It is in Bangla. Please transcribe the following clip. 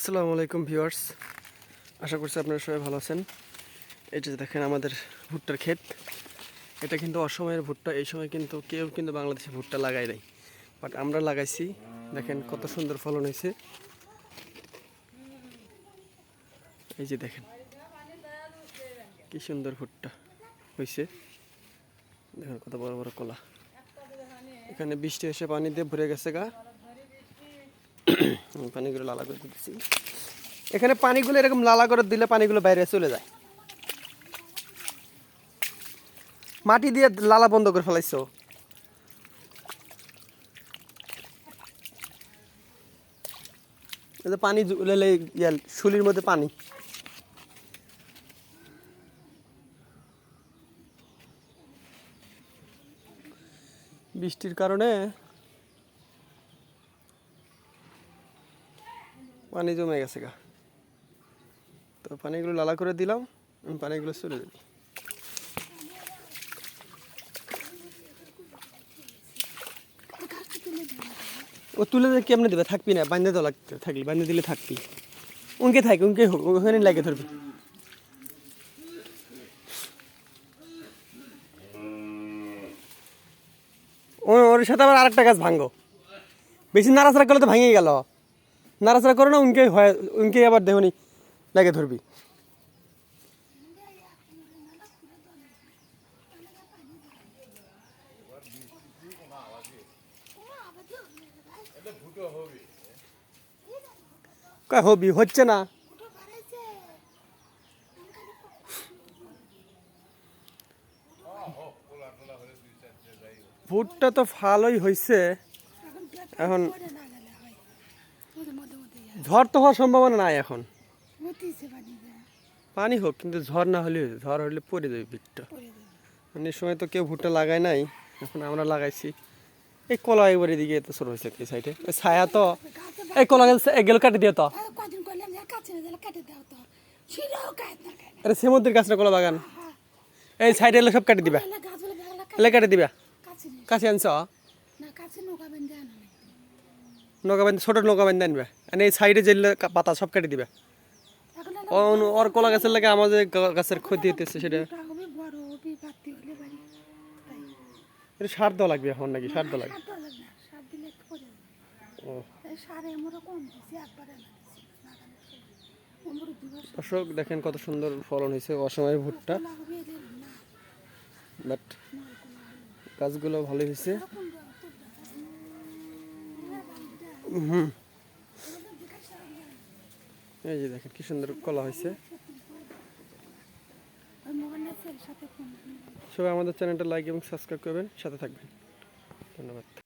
আসসালামু আলাইকুম ভিউয়ার্স। আশা করছি আপনারা সবাই ভালো আছেন। এই যে দেখেন আমাদের ভুট্টার ক্ষেত। এটা কিন্তু অসময়ের ভুট্টা। এই সময় কিন্তু কেউ কিন্তু বাংলাদেশে ভুট্টা লাগাই নাই। বাট আমরা লাগাইছি। দেখেন কত সুন্দর ফলন হয়েছে। এই যে দেখেন, কি সুন্দর ভুট্টা হয়েছে। দেখেন কত বড় বড় কলা। এখানে বৃষ্টি এসে পানি দিয়ে ভরে গেছে গা। পানিগুলো লালা করে দিচ্ছি এখানে পানিগুলো এরকম লালা করে দিলে পানিগুলো বাইরে চলে যায়। মাটি দিয়ে লালা বন্ধ করে ফেলাইছো? পানি ঝুলালে ইয়াল শুলির মধ্যে পানি। বৃষ্টির কারণে পানি জমে গেছে গা। তো পানিগুলো লালা করে দিলাম, আমি পানিগুলো চলে যাবে। ও তুলে কেমনে দেবে? থাকবি না, বান্ধে তো লাগতে, থাকলি, বান্ধে দিলে থাকবি। উনকে থাক, উনকে হোক, ওখানে লাগে ধরবি। ওর সাথে আবার আরেকটা গাছ ভাঙ্গো বেশি নাড়াচাড়া করলে তো ভাঙে গেল। নাড়াচাড়া করো না উনকে হয় উনকে আবার দেহনি লাগে ধরবি। হবি? হচ্ছে না। ভুটটা তো ভালোই হয়েছে এখন ঝড় তো হওয়ার সম্ভাবনা নাই এখন। পানি হোক কিন্তু ঝড় না হলে ঝড় হলে পড়ে যাবে ভিটটা মানে সময় তো কেউ ভুট্টা লাগায় নাই এখন আমরা লাগাইছি। এই কলা একবার এদিকে এত ছোট হয়েছে এই সাইডে ওই ছায়া তো এই কলা এগুলো কাটে দিয়ে তো। তো। আরে সমুদ্রের গাছটা কলা বাগান। এই সাইডে এলে সব কাটে দিবা। এলা কাটে দিবা। কাছে আনছ? না কাছে নৌকা বেঁধে আনো না নৌকা বান্ধ ছোট নৌকা বান্ধে আনবে আর এই সাইডে যে পাতা সব কাটে দিবে। ওর কলা গাছের লাগে আমাদের গাছের ক্ষতি হতেছে সেটা সার দেওয়া লাগবে এখন নাকি? সার দেওয়া লাগবে? ও। দেখেন কত সুন্দর ফলন হয়েছে অসময়ের ভুট্টা। বাট গাছগুলো ভালো হয়েছে হুম। এই যে দেখেন কি সুন্দর কলা হয়েছে। সবাই আমাদের চ্যানেলটা লাইক এবং সাবস্ক্রাইব করবেন, সাথে থাকবেন। ধন্যবাদ।